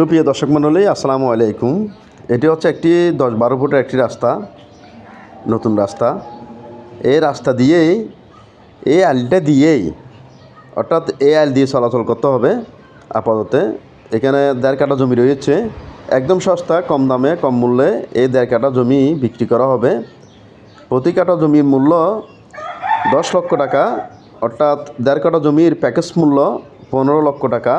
সুপ্রিয় দর্শক মণ্ডলী, আসসালামু আলাইকুম। এটি হচ্ছে একটি দশ বারো ফুটের একটি রাস্তা, নতুন রাস্তা। এই রাস্তা দিয়েই, এই আলটা দিয়েই, অর্থাৎ এই আল দিয়ে চলাচল করতে হবে আপাতত। এখানে দেড় কাটা জমি রয়েছে, একদম সস্তা, কম দামে, কম মূল্যে এই দেড় কাটা জমি বিক্রি করা হবে। প্রতি কাটা জমির মূল্য দশ লক্ষ টাকা, অর্থাৎ দেড় কাটা জমির প্যাকেজ মূল্য পনেরো লক্ষ টাকা।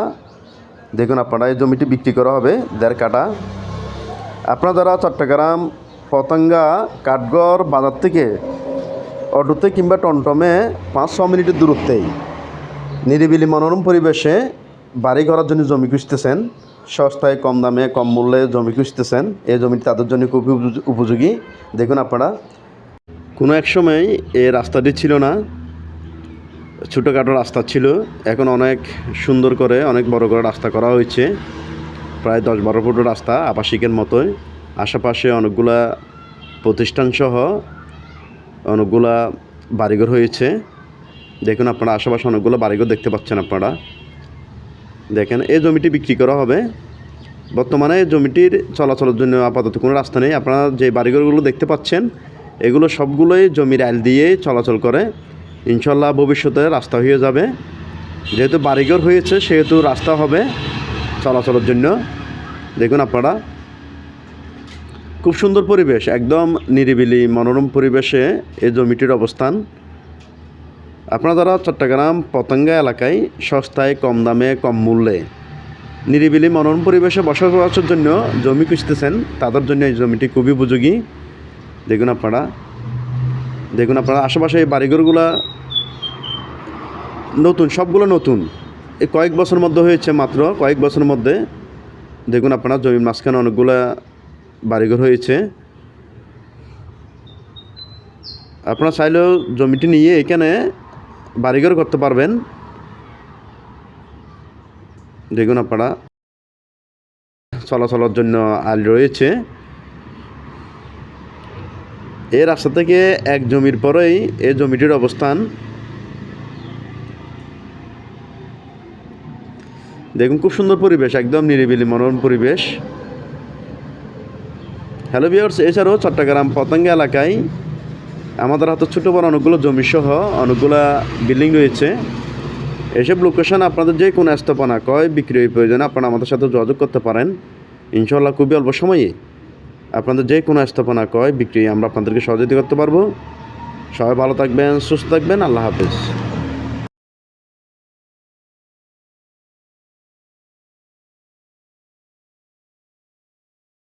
দেখুন আপনারা এই জমিটি বিক্রি করা হবে, দেড় কাটা আপনারা যারা চট্টগ্রাম, পতঙ্গা, কাঠগড় বাজার থেকে অটোতে কিংবা টমটমে পাঁচ ছ মিনিটের দূরত্বেই নিরিবিলি মনোরম পরিবেশে বাড়ি করার জন্য জমি খুঁজতেছেন, সস্তায় কম দামে, কম মূল্যে জমি খুঁজতেছেন, এই জমিটি তাদের জন্য খুবই উপযোগী। দেখুন আপনারা, কোনো এক সময় এই রাস্তাটি ছিল না ছোটোখাটো রাস্তা ছিল। এখন অনেক সুন্দর করে, অনেক বড় করে রাস্তা করা হয়েছে। প্রায় দশ বারো ফুটের রাস্তা আবাসিকের মতোই। আশেপাশে অনেকগুলা প্রতিষ্ঠান সহ অনেকগুলা বাড়িঘর হয়েছে। দেখুন আপনারা আশেপাশে অনেকগুলো বাড়িঘর দেখতে পাচ্ছেন আপনারা। দেখেন, এই জমিটি বিক্রি করা হবে। বর্তমানে জমিটির চলাচলের জন্য আপাতত কোনো রাস্তা নেই। আপনারা যে বাড়িঘরগুলো দেখতে পাচ্ছেন, এগুলো সবগুলোই জমির আইল দিয়ে চলাচল করে। ইনশাল্লাহ ভবিষ্যতে রাস্তা হয়ে যাবে। যেহেতু বাড়িঘর হয়েছে, সেহেতু রাস্তা হবে চলাচলের জন্য। দেখুন আপনারা, খুব সুন্দর পরিবেশ, একদম নিরিবিলি, মনোরম পরিবেশে এই জমিটির অবস্থান। আপনারা যারা চট্টগ্রাম পতঙ্গা এলাকায় সস্তায়, কম দামে, কম মূল্যে নিরিবিলি, মনোরম পরিবেশে বসবাসের জন্য জমি খুঁজতেছেন, তাদের জন্য এই জমিটি খুবই উপযোগী। দেখুন আপনারা দেখুন আপনারা, আশেপাশে এই বাড়িঘরগুলা নতুন, সবগুলো নতুন। এই কয়েক বছর মধ্যে হয়েছে মাত্র, কয়েক বছরের মধ্যে। দেখুন আপনারা, জমির মাঝখানে অনেকগুলা বাড়িঘর হয়েছে। আপনারা চাইলেও জমিটি নিয়ে এখানে বাড়িঘর করতে পারবেন। দেখুন আপনারা, চলাচলের জন্য আল রয়েছে। এই রাস্তা থেকে এক জমির পরেই এই জমিটির অবস্থান। দেখুন, খুব সুন্দর পরিবেশ, একদম নিরিবিলি মনোরম পরিবেশ। হ্যালো বিয়ার্স এছাড়াও চট্টগ্রাম পতঙ্গা এলাকায় আমাদের হাতে ছোটো বড় অনেকগুলো জমি সহ অনেকগুলো বিল্ডিং রয়েছে। এসব লোকেশন আপনাদের যে কোনো স্থাপনা কয় বিক্রি প্রয়োজনে আপনারা আমাদের সাথে যোগাযোগ করতে পারেন। ইনশাল্লাহ খুবই অল্প সময়ে। আপনাদের যে কোনো স্থাপনা কয় বিক্রি আমরা আপনাদেরকে সহযোগিতা করতে পারব। সবাই ভালো থাকবেন, সুস্থ থাকবেন, আল্লাহ হাফেজ।